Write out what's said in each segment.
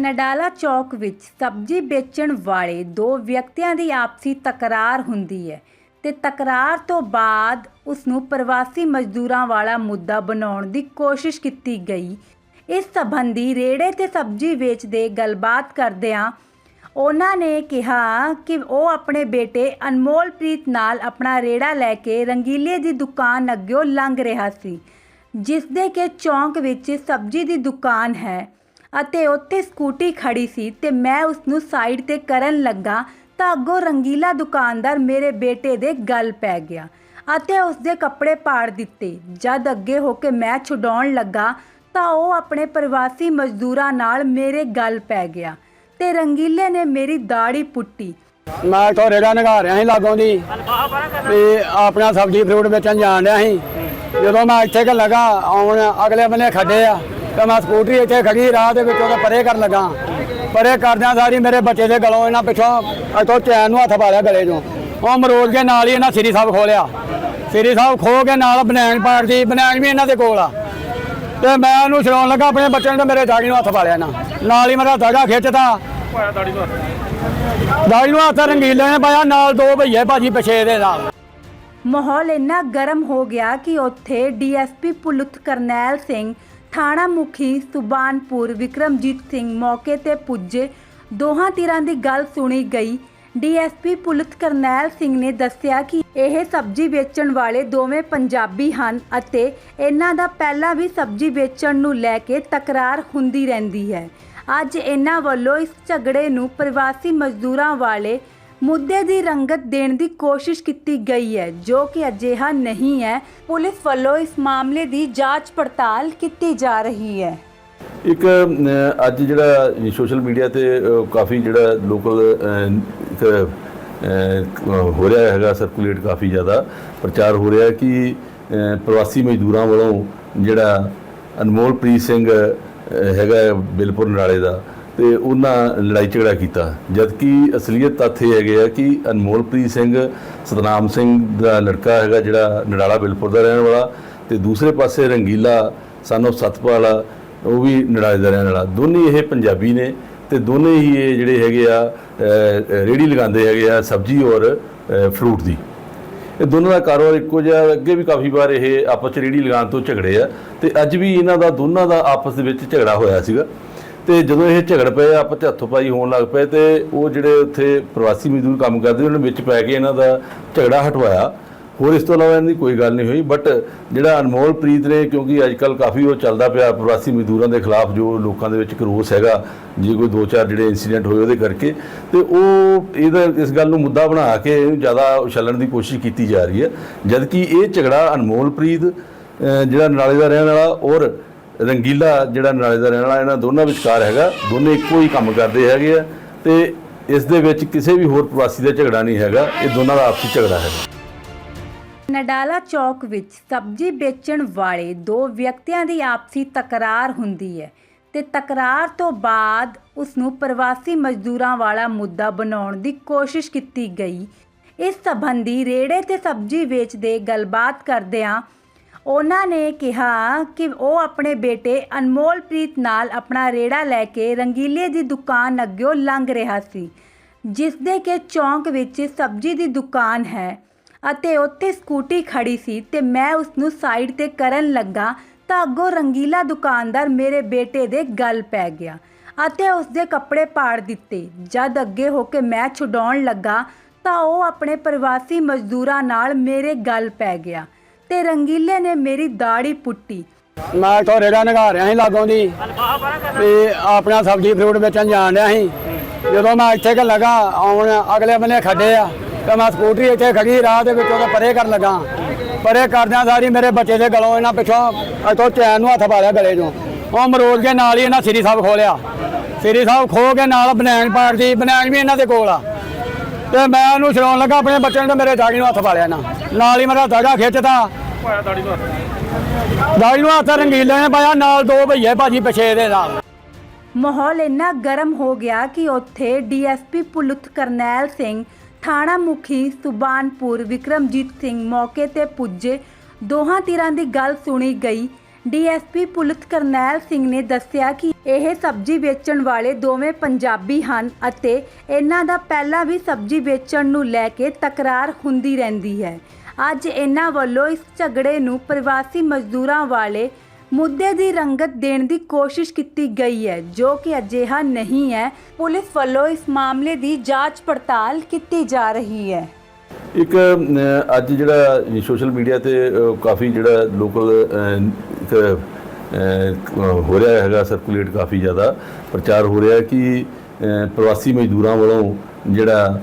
ਨਡਾਲਾ ਚੌਕ ਵਿੱਚ ਸਬਜ਼ੀ ਵੇਚਣ ਵਾਲੇ ਦੋ ਵਿਅਕਤੀਆਂ ਦੀ ਆਪਸੀ ਤਕਰਾਰ ਹੁੰਦੀ ਹੈ ਤੇ ਤਕਰਾਰ ਤੋਂ ਬਾਅਦ ਉਸ ਨੂੰ ਪ੍ਰਵਾਸੀ ਮਜ਼ਦੂਰਾਂ ਵਾਲਾ ਮੁੱਦਾ ਬਣਾਉਣ ਦੀ ਕੋਸ਼ਿਸ਼ ਕੀਤੀ ਗਈ। ਇਸ ਸੰਬੰਧੀ ਰੇੜੇ ਤੇ ਸਬਜ਼ੀ ਵੇਚਦੇ ਗੱਲਬਾਤ ਕਰਦਿਆਂ ਉਹਨਾਂ ਨੇ ਕਿਹਾ ਕਿ ਉਹ ਆਪਣੇ ਬੇਟੇ ਅਨਮੋਲਪ੍ਰੀਤ ਨਾਲ ਆਪਣਾ ਰੇੜਾ ਲੈ ਕੇ ਰੰਗੀਲੇ ਦੀ ਦੁਕਾਨ ਅੱਗਿਓਂ ਲੰਘ ਰਿਹਾ ਸੀ ਜਿਸ ਦੇ ਕਿ ਚੌਂਕ ਵਿੱਚ ਸਬਜ਼ੀ ਦੀ ਦੁਕਾਨ ਹੈ। ਅਤੇ ਉੱਥੇ ਸਕੂਟੀ ਖੜੀ ਸੀ ਤੇ ਮੈਂ ਉਸ ਨੂੰ ਸਾਈਡ ਤੇ ਕਰਨ ਲੱਗਾ ਤਾਂ ਅੱਗੋਂ ਰੰਗੀਲਾ ਦੁਕਾਨਦਾਰ ਮੇਰੇ ਬੇਟੇ ਦੇ ਗਲ ਪੈ ਗਿਆ ਅਤੇ ਉਸ ਦੇ ਕੱਪੜੇ ਪਾੜ ਦਿੱਤੇ। ਜਦ ਅੱਗੇ ਹੋ ਕੇ ਮੈਂ ਛੁਡਾਉਣ ਲੱਗਾ ਤਾਂ ਉਹ ਆਪਣੇ ਪ੍ਰਵਾਸੀ ਮਜ਼ਦੂਰਾਂ ਨਾਲ ਮੇਰੇ ਗਲ ਪੈ ਗਿਆ ਤੇ ਰੰਗੀਲੇ ਨੇ ਮੇਰੀ ਦਾੜੀ ਪੁੱਟੀ। ਮੈਂ ਇੱਥੋਂ ਰੇੜਾ ਨਗਾ ਰਿਹਾ ਸੀ ਲਾਗੋਂ ਦੀ ਤੇ ਆਪਣਾ ਸਬਜ਼ੀ ਫਰੂਟ ਵੇਚਣ ਜਾਣ ਰਿਹਾ ਸੀ। ਜਦੋਂ ਮੈਂ ਇੱਥੇ ਕਿ ਲਗਾ, ਆਉਣ ਅਗਲੇ ਬੰਨੇ ਖੱਡੇ ਆ। ਤੇ ਮੈਂ ਸਕੂਟਰੀ ਇੱਥੇ ਖੜੀ ਰਾਹ ਦੇ ਵਿੱਚ ਉਹਦੇ ਪਰੇ ਕਰਨ ਲੱਗਾ। ਪਰੇ ਕਰਦਿਆਂ ਸਾਰੀ ਮੇਰੇ ਬੱਚੇ ਦੇ ਗਲੋਂ ਇਹਨਾਂ ਪਿੱਛੋਂ ਇੱਥੋਂ ਚੈਨ ਨੂੰ ਹੱਥ ਪਾ ਲਿਆ ਗਲੇ 'ਚੋਂ। ਉਹ ਮਰੋੜ ਕੇ ਨਾਲ ਹੀ ਇਹਨਾਂ ਸ੍ਰੀ ਸਾਹਿਬ ਖੋਲਿਆ। ਸ੍ਰੀ ਸਾਹਿਬ ਖੋ ਕੇ ਨਾਲ ਬਨੈਣ ਪਾੜਦੀ ਬਨੈਣ ਵੀ ਇਹਨਾਂ ਦੇ ਕੋਲ ਆ। ਤੇ ਮੈਂ ਉਹਨੂੰ ਛਡਾਉਣ ਲੱਗਾ, ਆਪਣੇ ਬੱਚੇ ਨੂੰ ਮੇਰੇ ਦਾੜੀ ਨੂੰ ਹੱਥ ਪਾ ਲਿਆ ਨਾ ਨਾਲ ਹੀ ਮੇਰਾ ਦਾਗਾ ਖਿੱਚਦਾ ਦਾੜੀ ਨੂੰ ਹੱਥ ਰੰਗੀਲੇ ਨੇ ਪਾਇਆ, ਨਾਲ ਦੋ ਭਈਏ ਭਾਜੀ ਪਿਛੇ ਦੇ ਨਾਲ। ਮਾਹੌਲ ਇੰਨਾ ਗਰਮ ਹੋ ਗਿਆ ਕਿ ਉੱਥੇ ਡੀਐਸਪੀ ਪੁਲੁਤ ਕਰਨੈਲ ਸਿੰਘ ਥਾਣਾ ਮੁਖੀ ਸੁਬਾਨਪੁਰ ਵਿਕਰਮਜੀਤ ਸਿੰਘ ਮੌਕੇ ਤੇ ਪੁੱਜੇ। ਦੋਹਾਂ ਧਿਰਾਂ ਦੀ ਗੱਲ ਸੁਣੀ ਗਈ। ਡੀਐਸਪੀ ਪੁਲੁਤ ਕਰਨੈਲ ਸਿੰਘ ਨੇ ਦੱਸਿਆ ਕਿ ਇਹ ਸਬਜ਼ੀ ਵੇਚਣ ਵਾਲੇ ਦੋਵੇਂ ਪੰਜਾਬੀ ਹਨ ਅਤੇ ਇਹਨਾਂ ਦਾ ਪਹਿਲਾਂ ਵੀ ਸਬਜ਼ੀ ਵੇਚਣ ਨੂੰ ਲੈ ਕੇ ਤਕਰਾਰ ਹੁੰਦੀ ਰਹਿੰਦੀ ਹੈ। ਅੱਜ ਇਹਨਾਂ ਵੱਲੋਂ ਇਸ ਝਗੜੇ ਨੂੰ ਪ੍ਰਵਾਸੀ ਮਜ਼ਦੂਰਾਂ ਵਾਲੇ ਮੁੱਦੇ ਦੀ ਰੰਗਤ ਦੇਣ ਦੀ ਕੋਸ਼ਿਸ਼ ਕੀਤੀ ਗਈ ਹੈ, ਜੋ ਕਿ ਅਜਿਹਾ ਨਹੀਂ ਹੈ। ਪੁਲਿਸ ਵੱਲੋਂ ਇਸ ਮਾਮਲੇ ਦੀ ਜਾਂਚ ਪੜਤਾਲ ਕੀਤੀ ਜਾ ਰਹੀ ਹੈ। ਇੱਕ ਅੱਜ ਜਿਹੜਾ ਸੋਸ਼ਲ ਮੀਡੀਆ ਤੇ ਕਾਫੀ ਜਿਹੜਾ ਲੋਕਲ ਇੱਕ ਹੋ ਰਿਹਾ ਹੈਗਾ, ਸਰਕੂਲੇਟ ਕਾਫੀ ਜ਼ਿਆਦਾ। ਪ੍ਰਚਾਰ ਹੋ ਰਿਹਾ ਕਿ ਪ੍ਰਵਾਸੀ ਮਜ਼ਦੂਰਾਂ ਵੱਲੋਂ ਜਿਹੜਾ ਅਨਮੋਲਪ੍ਰੀਤ ਸਿੰਘ ਹੈਗਾ ਬਿਲਪੁਰ ਨਾਲੇ ਦਾ ਤੇ ਉਹਨਾਂ ਲੜਾਈ ਝਗੜਾ ਕੀਤਾ। ਜਦਕਿ ਅਸਲੀਅਤ ਤੱਥ ਇਹ ਹੈਗੇ ਆ ਕਿ ਅਨਮੋਲਪ੍ਰੀਤ ਸਿੰਘ ਸਤਨਾਮ ਸਿੰਘ ਦਾ ਲੜਕਾ ਹੈਗਾ ਜਿਹੜਾ ਨੜਾਲਾ ਬਿਲਪੁਰ ਦਾ ਰਹਿਣ ਵਾਲਾ ਤੇ ਦੂਸਰੇ ਪਾਸੇ ਰੰਗੀਲਾ ਸਨ of ਸਤਪਾਲ ਉਹ ਵੀ ਨੜਾਲੇ ਦਾ ਰਹਿਣ ਵਾਲਾ। ਦੋਨੇ ਇਹ ਪੰਜਾਬੀ ਨੇ ਤੇ ਦੋਨੇ ਹੀ ਇਹ ਜਿਹੜੇ ਹੈਗੇ ਆ ਅ, ਰੇਹੜੀ ਲਗਾਉਂਦੇ ਹੈਗੇ ਆ ਸਬਜ਼ੀ ਔਰ ਫਰੂਟ ਦੀ। ਇਹ ਦੋਨਾਂ ਦਾ ਕਾਰੋਬਾਰ ਇੱਕੋ ਜਿਹਾ ਅੱਗੇ ਵੀ ਕਾਫੀ ਵਾਰ ਇਹ ਆਪਸ ਚ ਰੇਹੜੀ ਲਗਾਉਣ ਤੋਂ ਝਗੜੇ ਆ ਤੇ ਅੱਜ ਵੀ ਇਹਨਾਂ ਦਾ ਦੋਨਾਂ ਦਾ ਆਪਸ ਦੇ ਵਿੱਚ ਝਗੜਾ ਹੋਇਆ ਸੀਗਾ। ਤੇ ਜਦੋਂ ਇਹ ਝਗੜ ਪਏ ਆਪਸ ਚ ਹੱਥੋਂ ਪਾਈ ਹੋਣ ਲੱਗ ਪਏ ਤੇ ਉਹ ਜਿਹੜੇ ਉੱਥੇ ਪ੍ਰਵਾਸੀ ਮਜ਼ਦੂਰ ਕੰਮ ਕਰਦੇ, ਉਹਨਾਂ ਵਿੱਚ ਪੈ ਕੇ ਇਹਨਾਂ ਦਾ ਝਗੜਾ ਹਟਵਾਇਆ। ਹੋਰ ਇਸ ਤੋਂ ਇਲਾਵਾ ਇਹਨਾਂ ਦੀ ਕੋਈ ਗੱਲ ਨਹੀਂ ਹੋਈ ਬਟ ਜਿਹੜਾ ਅਨਮੋਲ ਪ੍ਰੀਤ ਨੇ, ਕਿਉਂਕਿ ਅੱਜ ਕੱਲ ਕਾਫੀ ਉਹ ਚੱਲਦਾ ਪਿਆ ਪ੍ਰਵਾਸੀ ਮਜ਼ਦੂਰਾਂ ਦੇ ਖਿਲਾਫ, ਜੋ ਲੋਕਾਂ ਦੇ ਵਿੱਚ ਇੱਕ ਰੋਸ ਹੈਗਾ, ਜੇ ਕੋਈ ਦੋ ਚਾਰ ਜਿਹੜੇ ਇਨਸੀਡੈਂਟ ਹੋਏ ਉਹਦੇ ਕਰਕੇ। ਤੇ ਉਹ ਇਹਦਾ, ਇਸ ਗੱਲ ਨੂੰ ਮੁੱਦਾ ਬਣਾ ਕੇ ਇਹਨੂੰ ਜ਼ਿਆਦਾ ਉਛਲਣ ਦੀ ਕੋਸ਼ਿਸ਼ ਕੀਤੀ ਜਾ ਰਹੀ ਹੈ। ਜਦਕਿ ਇਹ ਝਗੜਾ ਅਨਮੋਲ ਪ੍ਰੀਤ ਜਿਹੜਾ ਨਾਲੇ ਦਾ ਰਹਿਣ ਵਾਲਾ ਔਰ ਰੰਗੀਲਾ ਜਿਹੜਾ ਨਾਲੇ ਦਾ ਰਹਿਣ ਵਾਲਾ, ਇਹਨਾਂ ਦੋਨਾਂ ਵਿਚਕਾਰ ਹੈਗਾ। ਦੋਨੇ ਇੱਕੋ ਹੀ ਕੰਮ ਕਰਦੇ ਹੈਗੇ ਆ ਤੇ ਇਸ ਦੇ ਵਿੱਚ ਕਿਸੇ ਵੀ ਹੋਰ ਪ੍ਰਵਾਸੀ ਦਾ ਝਗੜਾ ਨਹੀਂ ਹੈਗਾ। ਇਹ ਦੋਨਾਂ ਦਾ ਆਪਸੀ ਝਗੜਾ ਹੈਗਾ। ਨਡਾਲਾ ਚੌਕ ਵਿੱਚ ਸਬਜ਼ੀ ਵੇਚਣ ਵਾਲੇ ਦੋ ਵਿਅਕਤੀਆਂ ਦੀ ਆਪਸੀ ਤਕਰਾਰ ਹੁੰਦੀ ਹੈ ਤੇ ਤਕਰਾਰ ਤੋਂ ਬਾਅਦ ਉਸ ਨੂੰ ਪ੍ਰਵਾਸੀ ਮਜ਼ਦੂਰਾਂ ਵਾਲਾ ਮੁੱਦਾ ਬਣਾਉਣ ਦੀ ਕੋਸ਼ਿਸ਼ ਕੀਤੀ ਗਈ। ਇਸ ਸੰਬੰਧੀ ਰੇੜੇ ਤੇ ਸਬਜ਼ੀ ਵੇਚਦੇ ਗੱਲਬਾਤ ਕਰਦਿਆਂ ਉਹਨਾਂ ਨੇ ਕਿਹਾ ਕਿ ਉਹ ਆਪਣੇ ਬੇਟੇ ਅਨਮੋਲਪ੍ਰੀਤ ਨਾਲ ਆਪਣਾ ਰੇੜਾ ਲੈ ਕੇ ਰੰਗੀਲੇ ਦੀ ਦੁਕਾਨ ਅੱਗਿਓਂ ਲੰਘ ਰਿਹਾ ਸੀ ਜਿਸ ਦੇ ਕਿ ਚੌਂਕ ਵਿੱਚ ਸਬਜ਼ੀ ਦੀ ਦੁਕਾਨ ਹੈ ਅਤੇ ਉੱਥੇ ਸਕੂਟੀ ਖੜੀ ਸੀ ਤੇ ਮੈਂ ਉਸ ਨੂੰ ਸਾਈਡ ਤੇ ਕਰਨ ਲੱਗਾ ਤਾਂ ਅੱਗੋਂ ਰੰਗੀਲਾ ਦੁਕਾਨਦਾਰ ਮੇਰੇ ਬੇਟੇ ਦੇ ਗੱਲ ਪੈ ਗਿਆ ਅਤੇ ਉਸ ਦੇ ਕੱਪੜੇ ਪਾੜ ਦਿੱਤੇ। ਜਦ ਅੱਗੇ ਹੋ ਕੇ ਮੈਂ ਛੁਡਾਉਣ ਲੱਗਾ ਤਾਂ ਉਹ ਆਪਣੇ ਪ੍ਰਵਾਸੀ ਮਜ਼ਦੂਰਾਂ ਨਾਲ ਮੇਰੇ ਗੱਲ ਪੈ ਗਿਆ। ਤੇ ਰੰਗੀਲੇ ਨੇ ਮੇਰੀ ਦਾੜੀ ਪੁੱਟੀ। ਮੈਂ ਇੱਥੋਂ ਰੇੜਾ ਨਗਾ ਰਿਹਾ ਸੀ ਲਾਗੋਂ ਦੀ ਤੇ ਆਪਣਾ ਸਬਜ਼ੀ ਫਰੂਟ ਵੇਚਣ ਜਾਣ ਰਿਹਾ ਸੀ। ਜਦੋਂ ਮੈਂ ਇੱਥੇ ਕਿ ਲਗਾ, ਆਉਣ ਅਗਲੇ ਬੰਨੇ ਖੱਡੇ ਆ, ਤੇ ਮੈਂ ਸਕੂਟਰੀ ਇੱਥੇ ਖੜੀ ਰਾਹ ਦੇ ਵਿੱਚ ਉਹਦੇ ਪਰੇ ਕਰਨ ਲੱਗਾ। ਪਰੇ ਕਰਦਿਆਂ ਸਾਰੀ ਮੇਰੇ ਬੱਚੇ ਦੇ ਗਲੋਂ ਇਹਨਾਂ ਪਿੱਛੋਂ ਇੱਥੋਂ ਚੈਨ ਨੂੰ ਹੱਥ ਪਾ ਲਿਆ ਗਲੇ 'ਚੋਂ। ਉਹ ਮਰੋੜ ਕੇ ਨਾਲ ਹੀ ਇਹਨਾਂ ਸ੍ਰੀ ਸਾਹਿਬ ਖੋਲਿਆ ਸ੍ਰੀ ਸਾਹਿਬ ਖੋ ਕੇ ਨਾਲ ਬਨੈਣ ਪਾੜਦੀ ਬਨੈਣ ਵੀ ਇਹਨਾਂ ਦੇ ਕੋਲ ਆ। ਤੇ ਮੈਂ ਉਹਨੂੰ ਛਡਾਉਣ ਲੱਗਾ, ਆਪਣੇ ਬੱਚੇ ਨੂੰ ਤੇ ਮੇਰੇ ਦਾੜੀ ਨੂੰ ਹੱਥ ਪਾ ਲਿਆ ਨਾ। ਨਾਲ ਹੀ ਮੇਰਾ ਦਾਗਾ ਖਿੱਚਦਾ ਦਾੜੀ ਨੂੰ ਹੱਥ ਰੰਗੀਲੇ ਨੇ ਪਾਇਆ, ਨਾਲ ਦੋ ਭਈਏ ਭਾਜੀ ਪਿਛੇ ਦੇ ਨਾਲ। ਮਾਹੌਲ ਇੰਨਾ ਗਰਮ ਹੋ ਗਿਆ ਕਿ ਉੱਥੇ ਡੀਐਸਪੀ ਪੁਲੁਤ ਕਰਨੈਲ ਸਿੰਘ, ਥਾਣਾ ਮੁਖੀ ਸੁਬਾਨਪੁਰ ਵਿਕਰਮਜੀਤ ਸਿੰਘ ਮੌਕੇ ਤੇ ਪੁੱਜੇ। ਦੋਹਾਂ ਧਿਰਾਂ ਦੀ ਗੱਲ ਸੁਣੀ ਗਈ। ਡੀਐਸਪੀ ਪੁਲਿਸ ਕਰਨੈਲ ਸਿੰਘ ਨੇ ਦੱਸਿਆ ਕਿ ਇਹ ਸਬਜ਼ੀ ਵੇਚਣ ਵਾਲੇ ਦੋਵੇਂ ਪੰਜਾਬੀ ਹਨ ਅਤੇ ਇਹਨਾਂ ਦਾ ਪਹਿਲਾਂ ਵੀ ਸਬਜ਼ੀ ਵੇਚਣ ਨੂੰ ਲੈ ਕੇ ਤਕਰਾਰ ਹੁੰਦੀ ਰਹਿੰਦੀ ਹੈ। ਅੱਜ ਇਹਨਾਂ ਵੱਲੋਂ ਇਸ ਝਗੜੇ ਨੂੰ ਪ੍ਰਵਾਸੀ ਮਜ਼ਦੂਰਾਂ ਵਾਲੇ ਮੁੱਦੇ ਦੀ ਰੰਗਤ ਦੇਣ ਦੀ ਕੋਸ਼ਿਸ਼ ਕੀਤੀ ਗਈ ਹੈ, ਜੋ ਕਿ ਅਜਿਹਾ ਨਹੀਂ ਹੈ। ਪੁਲਿਸ ਵੱਲੋਂ ਇਸ ਮਾਮਲੇ ਦੀ ਜਾਂਚ ਪੜਤਾਲ ਕੀਤੀ ਜਾ ਰਹੀ ਹੈ। ਇੱਕ ਅੱਜ ਜਿਹੜਾ ਸੋਸ਼ਲ ਮੀਡੀਆ ਤੇ ਕਾਫੀ ਜਿਹੜਾ ਲੋਕਲ ਇੱਕ ਹੋ ਰਿਹਾ ਹੈਗਾ ਸਰਕੂਲੇਟ ਕਾਫੀ ਜ਼ਿਆਦਾ। ਪ੍ਰਚਾਰ ਹੋ ਰਿਹਾ ਕਿ ਪ੍ਰਵਾਸੀ ਮਜ਼ਦੂਰਾਂ ਵੱਲੋਂ ਜਿਹੜਾ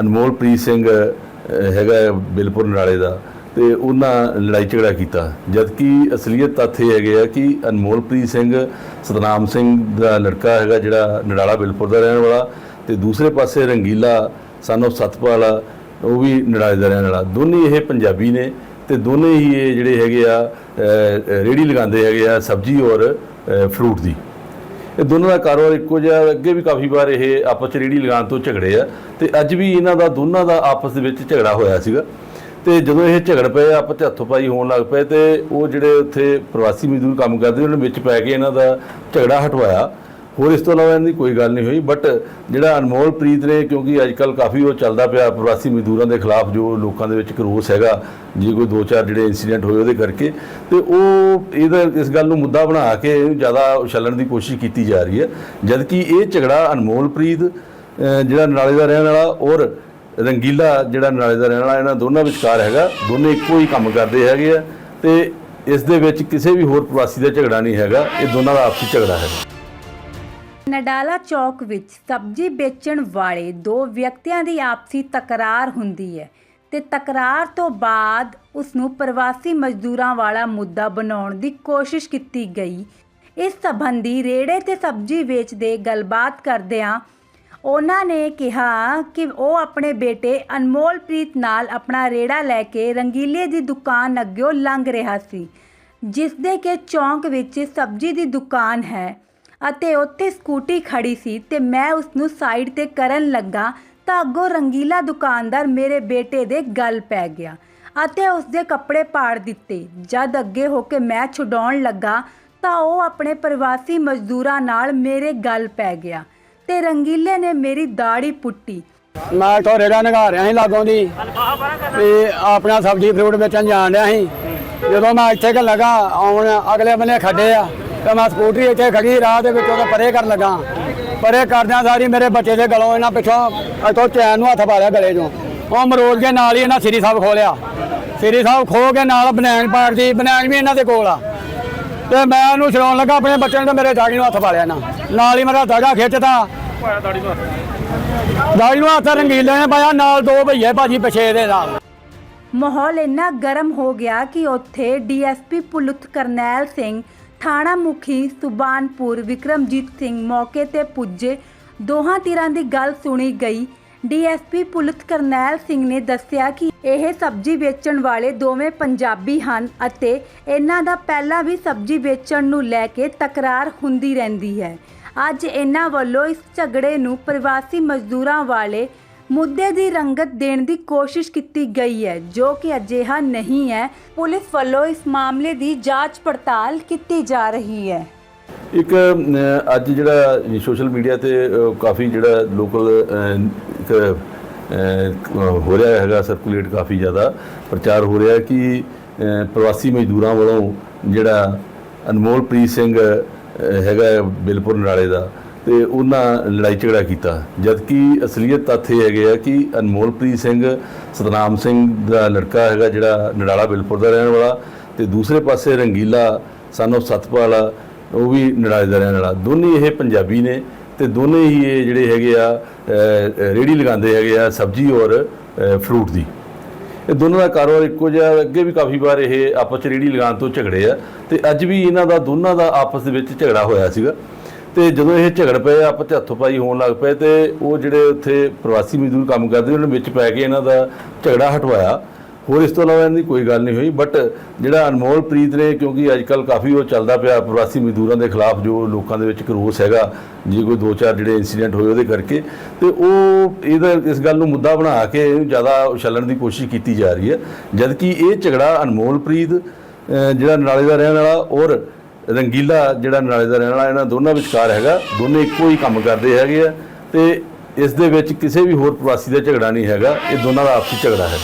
ਅਨਮੋਲਪ੍ਰੀਤ ਸਿੰਘ ਹੈਗਾ ਹੈ ਬਿਲਪੁਰ ਨਾਲੇ ਦਾ, ਤੇ ਉਹਨਾਂ ਲੜਾਈ ਝਗੜਾ ਕੀਤਾ। ਜਦਕਿ ਅਸਲੀਅਤ ਤੱਥ ਇਹ ਹੈਗੇ ਆ ਕਿ ਅਨਮੋਲਪ੍ਰੀਤ ਸਿੰਘ, ਸਤਨਾਮ ਸਿੰਘ ਦਾ ਲੜਕਾ ਹੈਗਾ ਜਿਹੜਾ ਨੜਾਲਾ ਬਿਲਪੁਰ ਦਾ ਰਹਿਣ ਵਾਲਾ, ਤੇ ਦੂਸਰੇ ਪਾਸੇ ਰੰਗੀਲਾ ਸਨ of ਸਤਪਾਲ ਉਹ ਵੀ ਨੜਾਏ ਦਾ ਰਹਿਣ ਵਾਲਾ। ਦੋਨੇ ਇਹ ਪੰਜਾਬੀ ਨੇ ਤੇ ਦੋਨੇ ਹੀ ਇਹ ਜਿਹੜੇ ਹੈਗੇ ਆ ਅ, ਰੇਹੜੀ ਲਗਾਉਂਦੇ ਹੈਗੇ ਆ ਸਬਜ਼ੀ ਔਰ ਫਰੂਟ ਦੀ। ਇਹ ਦੋਨਾਂ ਦਾ ਕਾਰੋਬਾਰ ਇੱਕੋ ਜਿਹਾ ਅੱਗੇ ਵੀ ਕਾਫੀ ਵਾਰ ਇਹ ਆਪਸ ਚ ਰੇਹੜੀ ਲਗਾਉਣ ਤੋਂ ਝਗੜੇ ਆ ਤੇ ਅੱਜ ਵੀ ਇਹਨਾਂ ਦਾ ਦੋਨਾਂ ਦਾ ਆਪਸ ਦੇ ਵਿੱਚ ਝਗੜਾ ਹੋਇਆ ਸੀਗਾ। ਤੇ ਜਦੋਂ ਇਹ ਝਗੜ ਪਏ ਆਪਸ ਚ ਹੱਥੋਂ ਪਾਈ ਹੋਣ ਲੱਗ ਪਏ ਤੇ ਉਹ ਜਿਹੜੇ ਉੱਥੇ ਪ੍ਰਵਾਸੀ ਮਜ਼ਦੂਰ ਕੰਮ ਕਰਦੇ ਉਹਨਾਂ ਵਿੱਚ ਪੈ ਕੇ ਇਹਨਾਂ ਦਾ ਝਗੜਾ ਹਟਵਾਇਆ। ਹੋਰ ਇਸ ਤੋਂ ਇਲਾਵਾ ਇਹਨਾਂ ਦੀ ਕੋਈ ਗੱਲ ਨਹੀਂ ਹੋਈ ਬਟ ਜਿਹੜਾ ਅਨਮੋਲ ਪ੍ਰੀਤ ਨੇ, ਕਿਉਂਕਿ ਅੱਜ ਕੱਲ ਕਾਫੀ ਉਹ ਚੱਲਦਾ ਪਿਆ ਪ੍ਰਵਾਸੀ ਮਜ਼ਦੂਰਾਂ ਦੇ ਖਿਲਾਫ, ਜੋ ਲੋਕਾਂ ਦੇ ਵਿੱਚ ਇੱਕ ਰੋਸ ਹੈਗਾ, ਜੇ ਕੋਈ ਦੋ ਚਾਰ ਜਿਹੜੇ ਇਨਸੀਡੈਂਟ ਹੋਏ ਉਹਦੇ ਕਰਕੇ, ਤੇ ਉਹ ਇਹਦਾ ਇਸ ਗੱਲ ਨੂੰ ਮੁੱਦਾ ਬਣਾ ਕੇ ਇਹਨੂੰ ਜ਼ਿਆਦਾ ਉਛਲਣ ਦੀ ਕੋਸ਼ਿਸ਼ ਕੀਤੀ ਜਾ ਰਹੀ ਹੈ। ਜਦਕਿ ਇਹ ਝਗੜਾ ਅਨਮੋਲ ਪ੍ਰੀਤ ਜਿਹੜਾ ਨਾਲੇ ਦਾ ਰਹਿਣ ਵਾਲਾ ਔਰ ਰੰਗੀਲਾ ਜਿਹੜਾ ਨਾਲੇ ਦਾ ਰਹਿਣ ਵਾਲਾ, ਇਹਨਾਂ ਦੋਨਾਂ ਵਿਚਕਾਰ ਹੈਗਾ। ਦੋਨੇ ਇੱਕੋ ਹੀ ਕੰਮ ਕਰਦੇ ਹੈਗੇ ਆ, ਤੇ ਇਸ ਦੇ ਵਿੱਚ ਕਿਸੇ ਵੀ ਹੋਰ ਪ੍ਰਵਾਸੀ ਦਾ ਝਗੜਾ ਨਹੀਂ ਹੈਗਾ। ਇਹ ਦੋਨਾਂ ਦਾ ਆਪਸੀ ਝਗੜਾ ਹੈਗਾ। ਨਡਾਲਾ ਚੌਕ ਵਿੱਚ ਸਬਜ਼ੀ ਵੇਚਣ ਵਾਲੇ ਦੋ ਵਿਅਕਤੀਆਂ ਦੀ ਆਪਸੀ ਤਕਰਾਰ ਹੁੰਦੀ ਹੈ ਤੇ ਤਕਰਾਰ ਤੋਂ ਬਾਅਦ ਉਸ ਨੂੰ ਪ੍ਰਵਾਸੀ ਮਜ਼ਦੂਰਾਂ ਵਾਲਾ ਮੁੱਦਾ ਬਣਾਉਣ ਦੀ ਕੋਸ਼ਿਸ਼ ਕੀਤੀ ਗਈ। ਇਸ ਸੰਬੰਧੀ ਰੇੜੇ ਤੇ ਸਬਜ਼ੀ ਵੇਚਦੇ ਗੱਲਬਾਤ ਕਰਦਿਆਂ ਉਹਨਾਂ ਨੇ ਕਿਹਾ ਕਿ ਉਹ ਆਪਣੇ ਬੇਟੇ ਅਨਮੋਲਪ੍ਰੀਤ ਨਾਲ ਆਪਣਾ ਰੇੜਾ ਲੈ ਕੇ ਰੰਗੀਲੇ ਦੀ ਦੁਕਾਨ ਅੱਗਿਓਂ ਲੰਘ ਰਿਹਾ ਸੀ ਜਿਸ ਦੇ ਕਿ ਚੌਂਕ ਵਿੱਚ ਸਬਜ਼ੀ ਦੀ ਦੁਕਾਨ ਹੈ। ਅਤੇ ਉੱਥੇ ਸਕੂਟੀ ਖੜੀ ਸੀ ਤੇ ਮੈਂ ਉਸ ਨੂੰ ਸਾਈਡ ਤੇ ਕਰਨ ਲੱਗਾ ਤਾਂ ਅੱਗੋਂ ਰੰਗੀਲਾ ਦੁਕਾਨਦਾਰ ਮੇਰੇ ਬੇਟੇ ਦੇ ਗਲ ਪੈ ਗਿਆ ਅਤੇ ਉਸ ਦੇ ਕੱਪੜੇ ਪਾੜ ਦਿੱਤੇ। ਜਦ ਅੱਗੇ ਹੋ ਕੇ ਮੈਂ ਛੁਡਾਉਣ ਲੱਗਾ ਤਾਂ ਉਹ ਆਪਣੇ ਪ੍ਰਵਾਸੀ ਮਜ਼ਦੂਰਾਂ ਨਾਲ ਮੇਰੇ ਗਲ ਪੈ ਗਿਆ ਤੇ ਰੰਗੀਲੇ ਨੇ ਮੇਰੀ ਦਾੜੀ ਪੁੱਟੀ। ਮੈਂ ਇੱਥੋਂ ਰੇੜਾ ਨਗਾ ਰਿਹਾ ਸੀ ਲਾਗੋਂ ਦੀ ਤੇ ਆਪਣਾ ਸਬਜ਼ੀ ਫਰੂਟ ਵੇਚਣ ਜਾਣ ਰਿਹਾ ਸੀ। ਜਦੋਂ ਮੈਂ ਇੱਥੇ ਕਿ ਲਗਾ, ਆਉਣ ਅਗਲੇ ਬੰਨੇ ਖੱਡੇ ਆ। ਤੇ ਮੈਂ ਸਕੂਟਰੀ ਇੱਥੇ ਖੜੀ ਰਾਹ ਦੇ ਵਿੱਚ ਉਹਦਾ ਪਰੇ ਕਰਨ ਲੱਗਾ। ਪਰੇ ਕਰਦਿਆਂ ਸਾਰੀ ਮੇਰੇ ਬੱਚੇ ਦੇ ਗਲੋਂ ਇਹਨਾਂ ਪਿੱਛੋਂ ਇੱਥੋਂ ਚੈਨ ਨੂੰ ਹੱਥ ਪਾ ਲਿਆ ਗਲੇ 'ਚੋਂ। ਉਹ ਮਰੋੜ ਕੇ ਨਾਲ ਹੀ ਇਹਨਾਂ ਸ੍ਰੀ ਸਾਹਿਬ ਖੋਲਿਆ। ਸ੍ਰੀ ਸਾਹਿਬ ਖੋ ਕੇ ਨਾਲ ਬਨੈਣ ਪਾੜਦੀ ਬਨੈਣ ਵੀ ਇਹਨਾਂ ਦੇ ਕੋਲ ਆ। ਤੇ ਮੈਂ ਉਹਨੂੰ ਛਡਾਉਣ ਲੱਗਾ, ਆਪਣੇ ਬੱਚੇ ਨੂੰ ਤੇ ਮੇਰੇ ਦਾੜੀ ਨੂੰ ਹੱਥ ਪਾ ਲਿਆ ਨਾ ਨਾਲ ਹੀ ਮੇਰਾ ਦਾੜਾ ਖਿੱਚਤਾ। ਦਾੜੀ ਨੂੰ ਹੱਥ ਰੰਗੀਲੇ ਨੇ ਪਾਇਆ, ਨਾਲ ਦੋ ਭਈਏ ਭਾਜੀ ਪਿਛੇ ਦੇ ਨਾਲ। ਮਾਹੌਲ ਇੰਨਾ ਗਰਮ ਹੋ ਗਿਆ ਕਿ ਉੱਥੇ ਡੀਐਸਪੀ ਪੁਲਿਸ ਕਰਨੈਲ ਸਿੰਘ ਥਾਣਾ ਮੁਖੀ ਸੁਬਾਨਪੁਰ ਵਿਕਰਮਜੀਤ ਸਿੰਘ ਮੌਕੇ ਤੇ ਪੁੱਜੇ। ਦੋਹਾਂ ਧਿਰਾਂ ਦੀ ਗੱਲ ਸੁਣੀ ਗਈ। ਡੀਐਸਪੀ ਪੁਲਿਸ ਕਰਨੈਲ ਸਿੰਘ ਨੇ ਦੱਸਿਆ ਕਿ ਇਹ ਸਬਜ਼ੀ ਵੇਚਣ ਵਾਲੇ ਦੋਵੇਂ ਪੰਜਾਬੀ ਹਨ ਅਤੇ ਇਹਨਾਂ ਦਾ ਪਹਿਲਾਂ ਵੀ ਸਬਜ਼ੀ ਵੇਚਣ ਨੂੰ ਲੈ ਕੇ ਤਕਰਾਰ ਹੁੰਦੀ ਰਹਿੰਦੀ ਹੈ। ਅੱਜ ਇਹਨਾਂ ਵੱਲੋਂ ਇਸ ਝਗੜੇ ਨੂੰ ਪ੍ਰਵਾਸੀ ਮਜ਼ਦੂਰਾਂ ਵਾਲੇ ਮੁੱਦੇ ਦੀ ਰੰਗਤ ਦੇਣ ਦੀ ਕੋਸ਼ਿਸ਼ ਕੀਤੀ ਗਈ ਹੈ, ਜੋ ਕਿ ਅਜਿਹਾ ਨਹੀਂ ਹੈ। ਪੁਲਿਸ ਵੱਲੋਂ ਇਸ ਮਾਮਲੇ ਦੀ ਜਾਂਚ ਪੜਤਾਲ ਕੀਤੀ ਜਾ ਰਹੀ ਹੈ। ਇੱਕ ਅੱਜ ਜਿਹੜਾ ਸੋਸ਼ਲ ਮੀਡੀਆ ਤੇ ਕਾਫੀ ਜਿਹੜਾ ਲੋਕਲ ਇੱਕ ਹੋ ਰਿਹਾ ਹੈਗਾ, ਸਰਕੂਲੇਟ ਕਾਫੀ ਜ਼ਿਆਦਾ। ਪ੍ਰਚਾਰ ਹੋ ਰਿਹਾ ਕਿ ਪ੍ਰਵਾਸੀ ਮਜ਼ਦੂਰਾਂ ਵੱਲੋਂ ਜਿਹੜਾ ਅਨਮੋਲਪ੍ਰੀਤ ਸਿੰਘ ਹੈਗਾ ਬਿਲਪੁਰ ਨਾਲੇ ਦਾ ਤੇ ਉਹਨਾਂ ਲੜਾਈ ਝਗੜਾ ਕੀਤਾ। ਜਦਕਿ ਅਸਲੀਅਤ ਤੱਥ ਇਹ ਹੈਗੇ ਆ ਕਿ ਅਨਮੋਲਪ੍ਰੀਤ ਸਿੰਘ ਸਤਨਾਮ ਸਿੰਘ ਦਾ ਲੜਕਾ ਹੈਗਾ ਜਿਹੜਾ ਨਡਾਲਾ ਬਿਲਪੁਰ ਦਾ ਰਹਿਣ ਵਾਲਾ ਤੇ ਦੂਸਰੇ ਪਾਸੇ ਰੰਗੀਲਾ ਸਨ of ਸਤਪਾਲ ਉਹ ਵੀ ਨੜਾਏ ਦਾ ਰਹਿਣ ਵਾਲਾ। ਦੋਨੇ ਇਹ ਪੰਜਾਬੀ ਨੇ ਤੇ ਦੋਨੇ ਹੀ ਇਹ ਜਿਹੜੇ ਹੈਗੇ ਆ ਅ, ਰੇਹੜੀ ਲਗਾਉਂਦੇ ਹੈਗੇ ਆ ਸਬਜ਼ੀ ਔਰ ਫਰੂਟ ਦੀ। ਇਹ ਦੋਨਾਂ ਦਾ ਕਾਰੋਬਾਰ ਇੱਕੋ ਜਿਹਾ ਅੱਗੇ ਵੀ ਕਾਫੀ ਵਾਰ ਇਹ ਆਪਸ ਚ ਰੇਹੜੀ ਲਗਾਉਣ ਤੋਂ ਝਗੜੇ ਆ ਤੇ ਅੱਜ ਵੀ ਇਹਨਾਂ ਦਾ ਦੋਨਾਂ ਦਾ ਆਪਸ ਦੇ ਵਿੱਚ ਝਗੜਾ ਹੋਇਆ ਸੀਗਾ। ਤੇ ਜਦੋਂ ਇਹ ਝਗੜ ਪਏ ਆਪਸ ਚ ਹੱਥੋਂ ਪਾਈ ਹੋਣ ਲੱਗ ਪਏ ਤੇ ਉਹ ਜਿਹੜੇ ਉੱਥੇ ਪ੍ਰਵਾਸੀ ਮਜ਼ਦੂਰ ਕੰਮ ਕਰਦੇ, ਉਹਨਾਂ ਵਿੱਚ ਪੈ ਕੇ ਇਹਨਾਂ ਦਾ ਝਗੜਾ ਹਟਵਾਇਆ। ਹੋਰ ਇਸ ਤੋਂ ਇਲਾਵਾ ਇਹਨਾਂ ਦੀ ਕੋਈ ਗੱਲ ਨਹੀਂ ਹੋਈ ਬਟ ਜਿਹੜਾ ਅਨਮੋਲ ਪ੍ਰੀਤ ਨੇ, ਕਿਉਂਕਿ ਅੱਜ ਕੱਲ ਕਾਫੀ ਉਹ ਚੱਲਦਾ ਪਿਆ ਪ੍ਰਵਾਸੀ ਮਜ਼ਦੂਰਾਂ ਦੇ ਖਿਲਾਫ, ਜੋ ਲੋਕਾਂ ਦੇ ਵਿੱਚ ਇੱਕ ਰੋਸ ਹੈਗਾ, ਜੇ ਕੋਈ ਦੋ ਚਾਰ ਜਿਹੜੇ ਇਨਸੀਡੈਂਟ ਹੋਏ ਉਹਦੇ ਕਰਕੇ। ਤੇ ਉਹ ਇਹਦਾ ਇਸ ਗੱਲ ਨੂੰ ਮੁੱਦਾ ਬਣਾ ਕੇ ਇਹਨੂੰ ਜ਼ਿਆਦਾ ਉਛਲਣ ਦੀ ਕੋਸ਼ਿਸ਼ ਕੀਤੀ ਜਾ ਰਹੀ ਹੈ। ਜਦਕਿ ਇਹ ਝਗੜਾ ਅਨਮੋਲ ਪ੍ਰੀਤ ਜਿਹੜਾ ਨਾਲੇ ਦਾ ਰਹਿਣ ਵਾਲਾ ਔਰ ਰੰਗੀਲਾ ਜਿਹੜਾ ਨਾਲੇ ਦਾ ਰਹਿਣ ਵਾਲਾ, ਇਹਨਾਂ ਦੋਨਾਂ ਵਿਚਕਾਰ ਹੈਗਾ, ਦੋਨੇ ਇੱਕੋ ਹੀ ਕੰਮ ਕਰਦੇ ਹੈਗੇ ਆ ਤੇ ਇਸ ਦੇ ਵਿੱਚ ਕਿਸੇ ਵੀ ਹੋਰ ਪ੍ਰਵਾਸੀ ਦਾ ਝਗੜਾ ਨਹੀਂ ਹੈਗਾ, ਇਹ ਦੋਨਾਂ ਦਾ ਆਪਸੀ ਝਗੜਾ ਹੈ